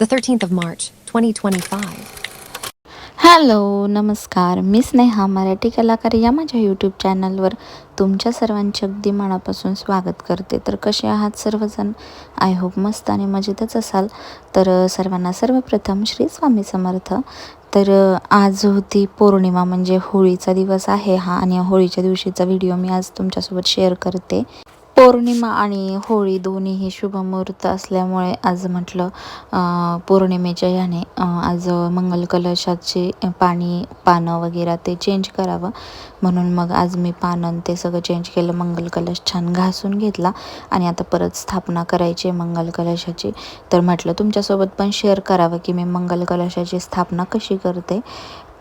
the 13th of March, 2025. Hello नमस्कार. मी स्नेहा मराठी कलाकार या माझ्या यूट्यूब चॅनलवर तुमच्या सर्वांचे अगदी मनापासून स्वागत करते. तर कसे आहात सर्वजण? आय होप मस्त आणि मजेतच असाल. तर सर्वांना सर्वप्रथम श्री स्वामी समर्थ. तर आज होती पौर्णिमा म्हणजे होळीचा दिवस आहे हा आणि होळीच्या दिवशीचा व्हिडिओ मी आज तुमच्यासोबत शेअर करते. पौर्णिमा आणि होळी दोन्हीही शुभमुहूर्त असल्यामुळे आज म्हटलं पौर्णिमेच्या ह्याने आज मंगल कलशाचे पाणी पानं वगैरे ते चेंज करावं. म्हणून मग आज मी पानं ते सगळं चेंज केलं मंगल कलश छान घासून घेतला आणि आता परत स्थापना करायची आहे मंगल कलशाची. तर म्हटलं तुमच्यासोबत पण शेअर करावं की मी मंगल कलशाची स्थापना कशी करते.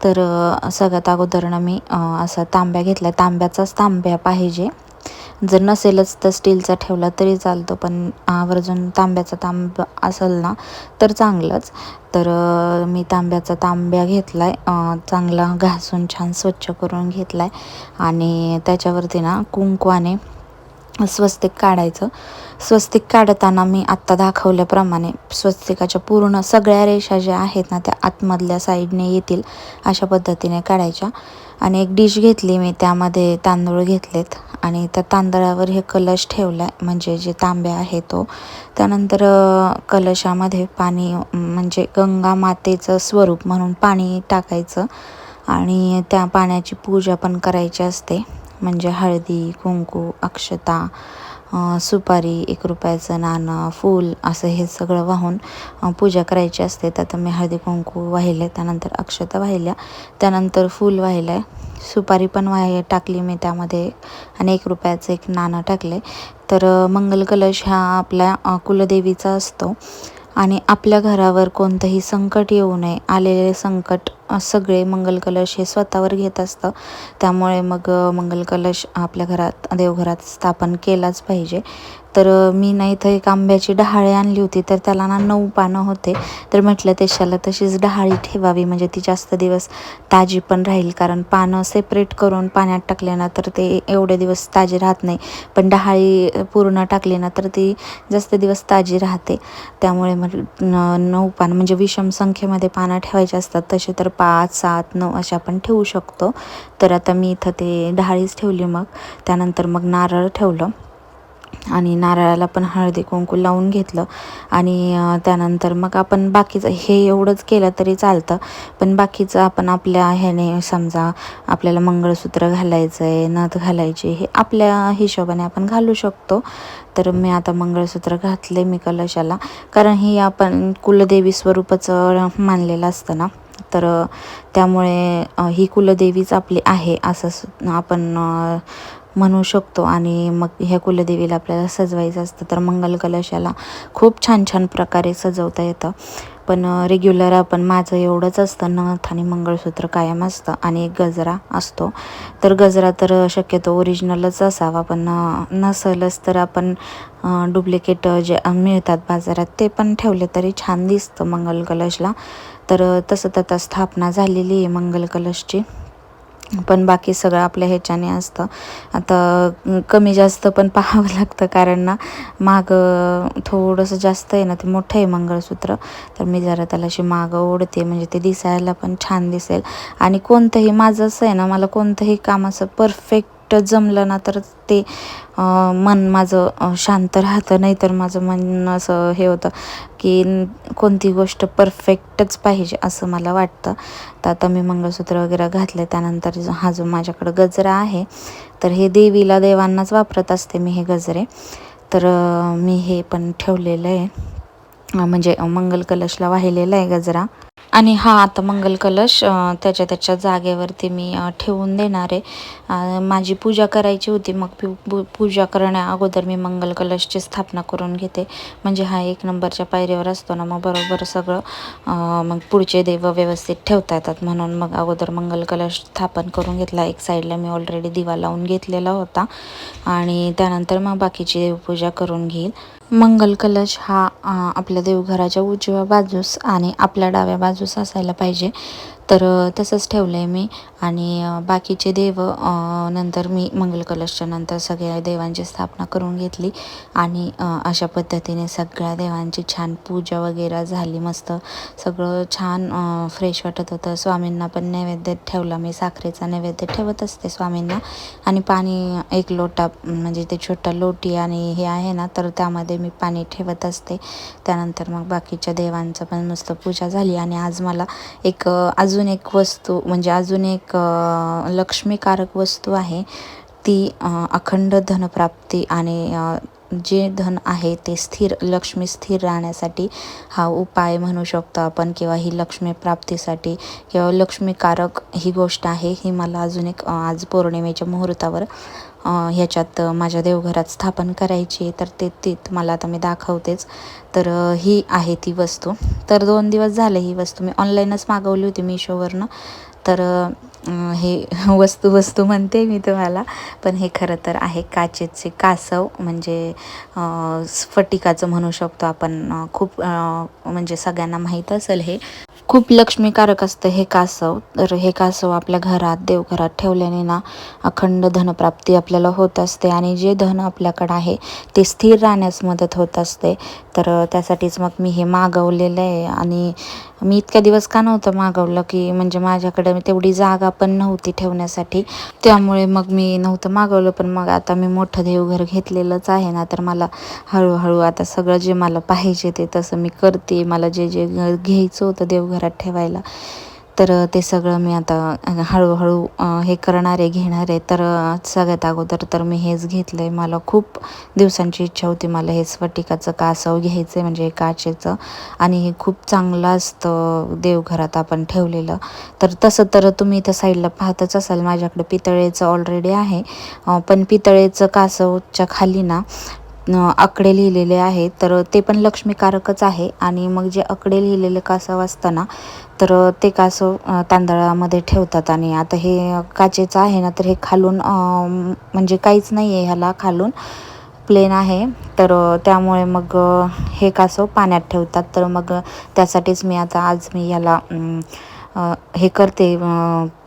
तर सगळ्यात अगोदर मी असा तांब्या घेतला तांब्याचाच तांब्या पाहिजे. जर नसेलच तर स्टीलचा ठेवला तरी चालतो पण आवर्जून तांब्याचा तांब असेल ना तर चांगलंच. तर मी तांब्याचा तांब्या घेतला आहे चांगला घासून छान स्वच्छ करून घेतला आहे आणि त्याच्यावरती ना कुंकवाने स्वस्तिक काढायचं. स्वस्तिक काढताना मी आत्ता दाखवल्याप्रमाणे स्वस्तिकाच्या पूर्ण सगळ्या रेषा ज्या आहेत ना त्या आतमधल्या साईडने येतील अशा पद्धतीने काढायच्या. आणि एक डिश घेतली मी त्यामध्ये तांदूळ घेतलेत. आणि त्या तांदळावर हे कलश ठेवला आहे म्हणजे जे तांब्या आहे तो. त्यानंतर कलशामध्ये पाणी म्हणजे गंगा मातेचं स्वरूप म्हणून पाणी टाकायचं. आणि त्या पाण्याची पूजा पण करायची असते. म्हणजे हळदी कुंकू अक्षता सुपारी एक रुपयाचं नाणं फूल असं हे सगळं वाहून पूजा करायची असते. तर आता मी हळदी कुंकू वाहिले त्यानंतर अक्षता वाहिल्या त्यानंतर फूल वाहिलं आहे सुपारी पण वाह टाकली मी त्यामध्ये आणि एक रुपयाचं एक नाणं टाकले तर मंगल कलश हा आपल्या कुलदेवीचा असतो. आणि आपल्या घरावर कोणतंही संकट येऊ नये आलेले संकट सगळे मंगल कलश हे स्वतःवर घेत असतं. त्यामुळे मग मंगल कलश आपल्या घरात देवघरात स्थापन केलाच पाहिजे. तर मी ना इथं एक आंब्याची डहाळी आणली होती तर त्याला ना नऊ पानं होते. तर म्हटलं त्याच्याला तशीच डहाळी ठेवावी म्हणजे ती जास्त दिवस ताजी पण राहील. कारण पानं सेपरेट करून पाण्यात टाकले ना तर ते एवढे दिवस ताजी राहत नाही. पण डहाळी पूर्ण टाकली ना तर ती जास्त दिवस ताजी राहते. त्यामुळे म्हटलं नऊ पानं म्हणजे विषम संख्येमध्ये पानं ठेवायचे असतात तसे तर पाच सात नऊ अशा आपण ठेवू शकतो. तर आता मी इथं ते डहाळीच ठेवली मग. त्यानंतर मग नारळ ठेवलं. आणि नारळाला पण हळदी कुंकू लावून घेतलं. आणि त्यानंतर मग आपण बाकीचं हे एवढंच केलं तरी चालतं. पण बाकीचं आपण आपल्या ह्याने समजा आपल्याला मंगळसूत्र घालायचं आहे नथ घालायची हे आपल्या हिशोबाने आपण घालू शकतो. तर मी आता मंगळसूत्र घातले मी कलशाला. कारण हे आपण कुलदेवी स्वरूपाचं मानलेलं असतं ना. तर त्यामुळे ही कुलदेवीच आपली आहे असं आपण म्हणू शकतो. आणि मग ह्या कुलदेवीला आपल्याला सजवायचं असतं तर मंगल कलशाला खूप छान छान प्रकारे सजवता येतं. पण रेग्युलर आपण माझं एवढंच असतं नथ आणि मंगळसूत्र कायम असतं आणि एक गजरा असतो. तर गजरा तर शक्यतो ओरिजिनलच असावा पण नसलच तर आपण डुप्लिकेट जे मिळतात बाजारात ते पण ठेवले तरी छान दिसतं मंगल कलशला. तर तसं तर आता स्थापना झालेली आहे मंगल कलशची. पण बाकी सगळं आपल्या ह्याच्याने असतं. आता कमी जास्त पण पाहावं लागतं कारण ना मागं थोडंसं जास्त आहे ना ते मोठं आहे मंगळसूत्र. तर मी जरा त्याला अशी मागं ओढते म्हणजे ते दिसायला पण छान दिसेल. आणि कोणतंही माझं असं आहे ना मला कोणतंही काम असं परफेक्ट जमलं ना तर ते मन माझं शांत राहतं. नाही तर माझं मन असं हे होतं की कोणती गोष्ट परफेक्टच पाहिजे असं मला वाटतं. तर आता मी मंगळसूत्र वगैरे घातले त्यानंतर हा जो माझ्याकडं गजरा आहे तर हे देवीला देवांनाच वापरत असते मी हे गजरे. तर मी हे पण ठेवलेलं आहे. म्हणजे मंगल कलशला वाहिलेला आहे गजरा. आणि हा आता मंगल कलश त्याच्या त्याच्या जागेवरती मी ठेवून देणार आहे. माझी पूजा करायची होती मग पू पूजा करण्या अगोदर मी मंगल कलशची स्थापना करून घेते. म्हणजे हा एक नंबरच्या पायरीवर असतो ना मग बरोबर सगळं मग पुढचे देव व्यवस्थित ठेवता येतात. म्हणून मग अगोदर मंगल कलश स्थापन करून घेतला. एक साईडला मी ऑलरेडी दिवा लावून घेतलेला होता. आणि त्यानंतर मग बाकीची देवपूजा करून घेईल. मंगल कलश हा आपल्या देवघराच्या उजव्या बाजूस आणि आपल्या डाव्या बाजूस असायला पाहिजे. तर तसंच ठेवलं आहे मी. आणि बाकीचे देव नंतर मी मंगलकलशच्या नंतर सगळ्या देवांची स्थापना करून घेतली. आणि अशा पद्धतीने सगळ्या देवांची छान पूजा वगैरे झाली मस्त. सगळं छान फ्रेश वाटत होतं. स्वामींना पण नैवेद्य ठेवला मी. साखरेचा नैवेद्य ठेवत असते स्वामींना. आणि पाणी एक लोटा म्हणजे ते छोटा लोटी आणि हे आहे ना तर त्यामध्ये मी पाणी ठेवत असते. त्यानंतर मग बाकीच्या देवांचं पण मस्त पूजा झाली. आणि आज मला एक आज अजून एक वस्तू म्हणजे अजून एक लक्ष्मीकारक वस्तू आहे ती अखंड धनप्राप्ती आणि जे धन आहे ते स्थिर लक्ष्मी स्थिर राहण्यासाठी हा उपाय म्हणू शकतो आपण किंवा ही लक्ष्मी प्राप्तीसाठी किंवा लक्ष्मीकारक ही गोष्ट आहे ही मला अजून एक आज पौर्णिमेच्या मुहूर्तावर ह्याच्यात माझ्या देवघरात स्थापन करायची तर ते ती तुम्हाला आता मी दाखवतेच. तर ही आहे ती वस्तू. तर दोन दिवस झाले ही वस्तू मी ऑनलाईनच मागवली होती मिशोवरनं तर हे वस्तू वस्तू म्हणते मी तुम्हाला. पण हे खरं तर आहे काचेचे कासव म्हणजे स्फटिकाचं म्हणू शकतो आपण. खूप म्हणजे सगळ्यांना माहीत असेल हे. खूप लक्ष्मीकारक असतं हे कासव. तर हे कासव आपल्या घरात देवघरात ठेवल्याने ना अखंड धनप्राप्ती आपल्याला होत असते. आणि जे धन आपल्याकडं आहे ते स्थिर राहण्यास मदत होत असते. तर त्यासाठीच मग मी हे मागवलेलं आहे. आणि मी इतक्या दिवस का नव्हतं मागवलं की म्हणजे माझ्याकडे तेवढी जागा पण नव्हती ठेवण्यासाठी. त्यामुळे मग मी नव्हतं मागवलं पण मग आता मी मोठं देवघर घेतलेलंच आहे ना तर मला हळूहळू आता सगळं जे मला पाहिजे ते तसं मी करते. मला जे जे घ्यायचं होतं देवघरात ठेवायला तर ते सगळं मी आता हळूहळू हे करणार आहे घेणार आहे. तर सगळ्यात अगोदर तर मी हेच घेतलं आहे मला खूप दिवसांची इच्छा होती मला हे स्फटिकाचं कासव घ्यायचं आहे म्हणजे काचेचं. आणि हे खूप चांगलं असतं देवघरात आपण ठेवलेलं. तर तसं तर तुम्ही इथं साईडला पाहतच असाल माझ्याकडे पितळेचं ऑलरेडी आहे. पण पितळेचं कासवच्या खाली ना आकडे लिहिलेले आहेत. तर ते पण लक्ष्मीकारकच आहे. आणि मग जे आकडे लिहिलेले कासव असताना तर ते कासव तांदळामध्ये ठेवतात. आणि आता हे काचेचं आहे ना तर हे खालून म्हणजे काहीच नाही आहे ह्याला खालून. प्लेन आहे. तर त्यामुळे मग हे कासव पाण्यात ठेवतात. तर मग त्यासाठीच मी आता आज मी याला हे करते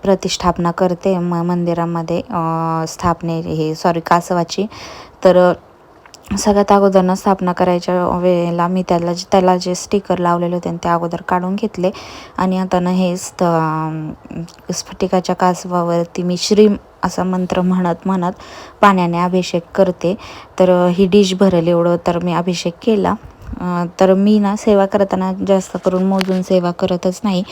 प्रतिष्ठापना करते म मंदिरामध्ये स्थापने हे सॉरी कासवाची. तर सगळ्यात अगोदरनं स्थापना करायच्या वेळेला मी त्याला जे त्याला जे स्टिकर लावलेले होते ते अगोदर काढून घेतले. आणि आता ना हे स्त स्फटिकाच्या कासवावरती मी श्रीम असा मंत्र म्हणत म्हणत पाण्याने अभिषेक करते. तर ही डिश भरेल एवढं तर मी अभिषेक केला. तर मी ना सेवा करताना जास्त करून मोजून सेवा करतच नाही.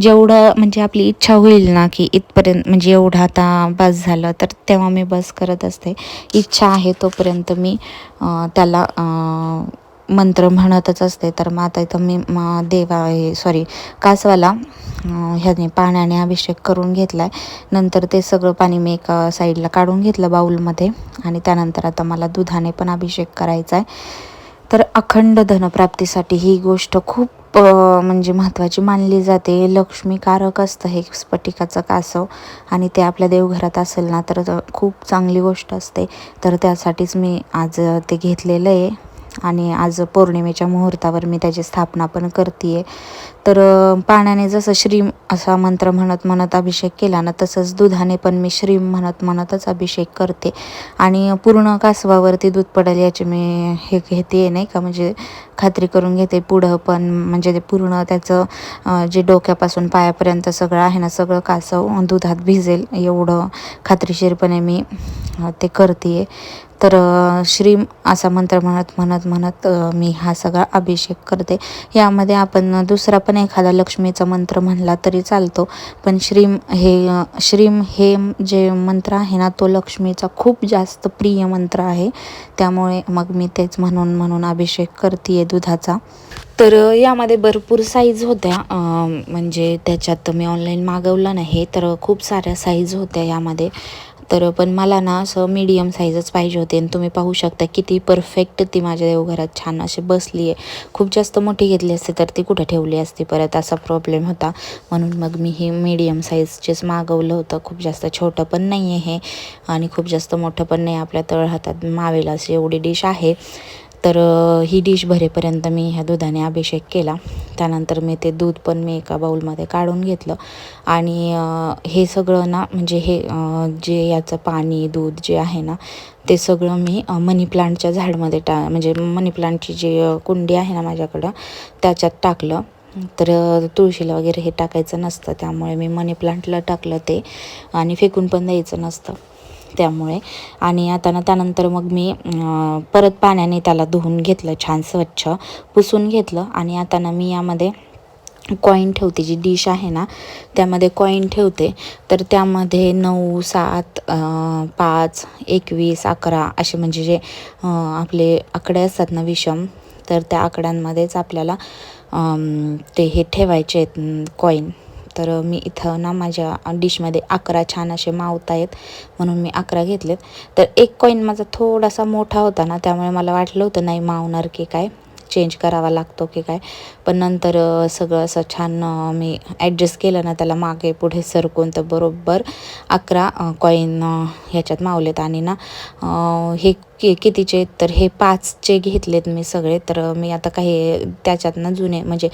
जेवढं म्हणजे आपली इच्छा होईल ना की इथपर्यंत म्हणजे एवढं आता बस झालं तर तेव्हा मी बस करत असते. इच्छा आहे तोपर्यंत मी त्याला मंत्र म्हणतच असते. तर मग आता इथं मी म देवा हे सॉरी कासवाला ह्याने पाण्याने अभिषेक करून घेतला आहे नंतर ते सगळं पाणी मी एका साईडला काढून घेतलं बाऊलमध्ये आणि त्यानंतर आता मला दुधाने पण अभिषेक करायचा आहे तर अखंड धनप्राप्तीसाठी ही गोष्ट खूप म्हणजे महत्त्वाची मानली जाते. लक्ष्मीकारक असतं हे स्फटिकाचं कासव आणि ते आपल्या देवघरात असेल ना तर खूप चांगली गोष्ट असते. तर त्यासाठीच मी आज ते घेतलेलं आहे. आणि आज पौर्णिमेच्या मुहूर्तावर मी त्याची स्थापना पण करते आहे तर पाण्याने जसं श्रीम असा मंत्र म्हणत म्हणत अभिषेक केला ना तसंच दुधाने पण मी श्रीम म्हणत म्हणतच अभिषेक करते. आणि पूर्ण कासवावरती दूध पडेल याची मी हे घेते नाही का? म्हणजे खात्री करून घेते पुढं पण म्हणजे ते पूर्ण त्याचं जे डोक्यापासून पायापर्यंत सगळं आहे ना सगळं कासव दुधात भिजेल एवढं खात्रीशीरपणे मी ते करते तर श्री श्रीम असा मंत्र म्हणत म्हणत म्हणत मी हा सगळा अभिषेक करते. यामध्ये आपण दुसरा पण एखादा लक्ष्मीचा मंत्र म्हणला तरी चालतो. पण श्रीम हे श्रीम हे जे मंत्र आहे ना तो लक्ष्मीचा खूप जास्त प्रिय मंत्र आहे. त्यामुळे मग मी तेच म्हणून म्हणून अभिषेक करते दुधाचा. तर यामध्ये भरपूर साईज होत्या. म्हणजे त्याच्यात मी ऑनलाईन मागवलं नाही तर खूप साऱ्या साईज होत्या यामध्ये. तर पण मला ना असं मीडियम साईजच पाहिजे होते. आणि तुम्ही पाहू शकता किती परफेक्ट ती माझ्या देवघरात छान अशी बसली आहे. खूप जास्त मोठी घेतली असते तर ती कुठं ठेवली असती परत? असा प्रॉब्लेम होता. म्हणून मग मी हे मीडियम साईजचेच मागवलं होतं. खूप जास्त छोटं पण नाही आहे हे. आणि खूप जास्त मोठं पण नाही. आपल्या तळहातात मावेल अशी एवढी डिश आहे. तर ही डिश भरेपर्यंत मी ह्या दुधाने अभिषेक केला. त्यानंतर मी ते दूध पण मी एका बाऊलमध्ये काढून घेतलं. आणि हे सगळं ना म्हणजे हे जे याचं पाणी दूध जे आहे ना ते सगळं मी मनी प्लांटच्या झाडमध्ये टा म्हणजे मनी प्लांटची जी कुंडी आहे ना माझ्याकडं त्याच्यात टाकलं. तर तुळशीला वगैरे हे टाकायचं नसतं. त्यामुळे मी मनी प्लांटला टाकलं ते. आणि फेकून पण द्यायचं नसतं. त्यामुळे. आणि आता ना त्यानंतर मग मी परत पाण्याने त्याला धुवून घेतलं छान स्वच्छ पुसून घेतलं. आणि आता ना मी यामध्ये कॉईन ठेवते जी डिश आहे ना त्यामध्ये कॉईन ठेवते. तर त्यामध्ये नऊ सात पाच एकवीस अकरा असे म्हणजे जे आपले आकडे असतात ना विषम तर त्या आकड्यांमध्येच आपल्याला ते हे ठेवायचे आहेत कॉईन तर मी इथं ना माझ्या डिशमध्ये अकरा छान असे मावत आहेत म्हणून मी अकरा घेतलेत. तर एक कॉईन माझा थोडासा मोठा होता ना त्यामुळे मला वाटलं होतं नाही मावणार की काय. चेंज करावा लागतो की काय. पण नंतर सगळं असं छान मी ॲडजस्ट केलं ना त्याला मागे पुढे सरकून तर बरोबर अकरा कॉईन ह्याच्यात मावलेत. आणि ना हे कि कितीचे तर हे पाचचे घेतलेत मी सगळे. तर मी आता काही त्याच्यात ना जुने म्हणजे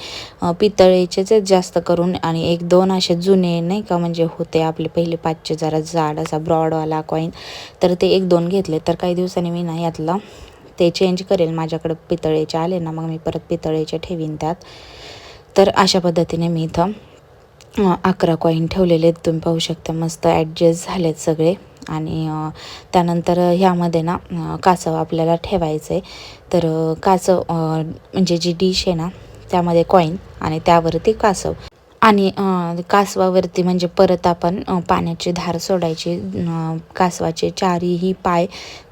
पितळेचेच जास्त करून. आणि एक दोन असे जुने नाही का म्हणजे होते आपले पहिले पाचचे जरा जाड असा ब्रॉडवाला कॉईन तर ते एक दोन घेतले तर काही दिवसांनी मी ना यातलं ते चेंज करेल माझ्याकडं पितळेचे आले ना मग मी परत पितळेचे ठेवीन त्यात. तर अशा पद्धतीने मी इथं अकरा कॉईन ठेवलेले आहेत. तुम्ही पाहू शकता मस्त ॲडजस्ट झालेत सगळे. आणि त्यानंतर ह्यामध्ये ना कासव आपल्याला ठेवायचं आहे. तर कासव म्हणजे जी डिश आहे ना त्यामध्ये कॉईन आणि त्यावरती कासव. आणि कासवावरती म्हणजे परत आपण पाण्याची धार सोडायची. कासवाचे चारीही पाय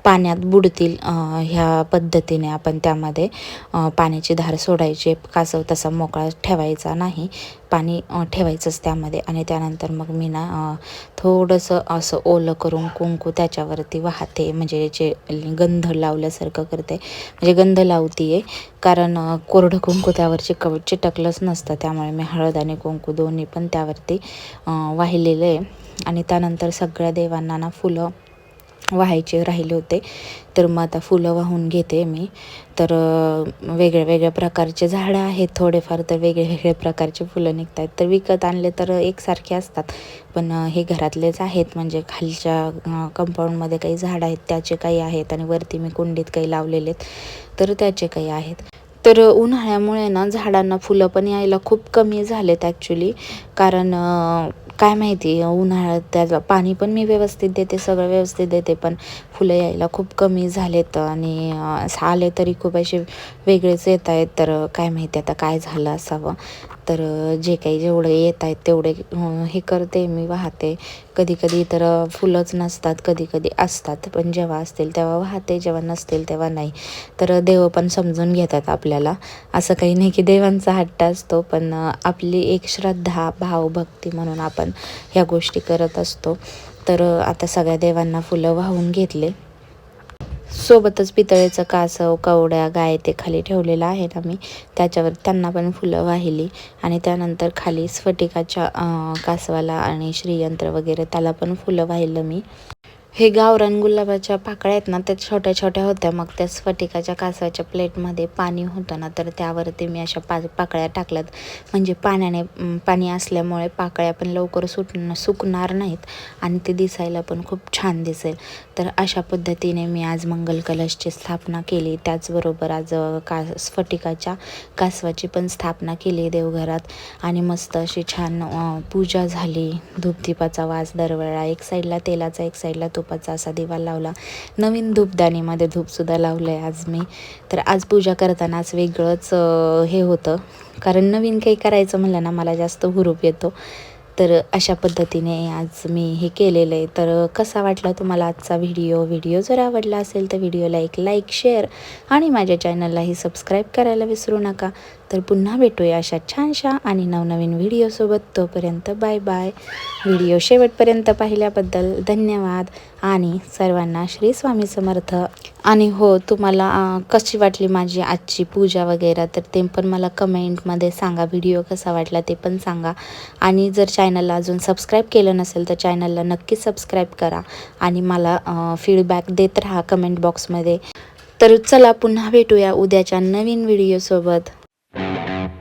पाण्यात बुडतील ह्या पद्धतीने आपण त्यामध्ये पाण्याची धार सोडायची. कासव तसा मोकळा ठेवायचा नाही. पाणी ठेवायचंच त्यामध्ये आणि त्यानंतर मग मी ना थोडंसं असं ओलं करून कुंकू त्याच्यावरती वाहते. म्हणजे जे गंध लावल्यासारखं करते. म्हणजे गंध लावते आहे कारण कोरडं कुंकू त्यावरची कव चिटकलंच नसतं. त्यामुळे मी हळद आणि कुंकू दोन्ही पण त्यावरती वाहिलेलं आहे. आणि त्यानंतर सगळ्या देवांना ना फुलं व्हायचे राहिले होते. तर मग आता फुलं वाहून घेते मी. तर वेगळ्या वेगळ्या प्रकारचे झाडं आहेत थोडेफार तर वेगळे वेगळे प्रकारचे फुलं निघत आहेत तर विकत आणले तर एकसारखे असतात. पण हे घरातलेच आहेत. म्हणजे खालच्या कंपाऊंडमध्ये काही झाडं आहेत त्याचे काही आहेत आणि वरती मी कुंडीत काही लावलेले आहेत. तर त्याचे काही आहेत. तर उन्हाळ्यामुळे ना झाडांना फुलं पण यायला खूप कमी झालेत ॲक्च्युली कारण काय माहिती उन्हाळ्यात त्याचं पाणी पण मी व्यवस्थित देते सगळं व्यवस्थित देते पण फुलं यायला खूप कमी झालेत आणि असं आले तरी खूप असे वेगळेच येत आहेत तर काय माहिती आता काय झालं असावं. तर जे काही जेवढे येत आहेत तेवढे हे करते मी वाहते. कधी कधी तर फुलंच नसतात कधी कधी असतात. पण जेव्हा असतील तेव्हा वाहते जेव्हा नसतील तेव्हा नाही. तर देव पण समजून घेतात आपल्याला. असं काही नाही की देवांचा हट्ट असतो पण आपली एक श्रद्धा भावभक्ती म्हणून आपण ह्या गोष्टी करत असतो. तर आता सगळ्या देवांना फुलं वाहून घेतले. सोबतच पितळेचं कासव कवड्या गाय ते खाली ठेवलेलं आहे ना मी. त्याच्यावर त्यांना पण फुलं वाहिली आणि त्यानंतर खाली स्फटिकाच्या कासवाला आणि श्रीयंत्र वगैरे त्याला पण फुलं वाहिलं मी. हे गावरान गुलाबाच्या पाकळ्या आहेत ना त्या छोट्या छोट्या होत्या. मग त्या स्फटिकाच्या कासवाच्या प्लेटमध्ये पाणी होतं ना तर त्यावरती मी अशा पा पाकळ्या टाकल्यात. म्हणजे पाण्याने पाणी असल्यामुळे पाकळ्या पण लवकर सुट सुकणार नाहीत आणि ते दिसायला पण खूप छान दिसेल. तर अशा पद्धतीने मी आज मंगल कलशची स्थापना केली. त्याचबरोबर आज का स्फटिकाच्या कासवाची पण स्थापना केली देवघरात. आणि मस्त अशी छान पूजा झाली. धूपदीपाचा वास दरवेळा एक साईडला तेलाचा एक साईडला तुपाचा असा दिवा लावला. नवीन धूपदाणीमध्ये धूपसुद्धा लावलं आहे आज मी. तर आज पूजा करताना आज वेगळंच हे होतं. कारण नवीन काही करायचं म्हणलं ना मला जास्त हुरूप येतो. तर अशा पद्धतीने आज मी हे केलेलं आहे तर कसा वाटला तुम्हाला आजचा व्हिडिओ? व्हिडिओ जर आवडला असेल तर व्हिडिओला एक लाईक शेअर आणि माझ्या चॅनललाही सबस्क्राईब करायला विसरू नका. तर पुन्हा भेटूया अशा छानशा आणि नवनवीन व्हिडिओसोबत तोपर्यंत बाय बाय व्हिडिओ शेवटपर्यंत पाहिल्याबद्दल धन्यवाद आणि सर्वांना श्री स्वामी समर्थ. आणि हो तुम्हाला कशी वाटली माझी आजची पूजा वगैरे? तर ते पण मला कमेंटमध्ये सांगा. व्हिडिओ कसा वाटला ते पण सांगा. आणि जर चॅनलला अजून सबस्क्राईब केलं नसेल तर चॅनलला नक्की सबस्क्राईब करा. आणि मला फीडबॅक देत राहा कमेंट बॉक्समध्ये तर चला पुन्हा भेटूया उद्याच्या नवीन व्हिडिओसोबत Thank you.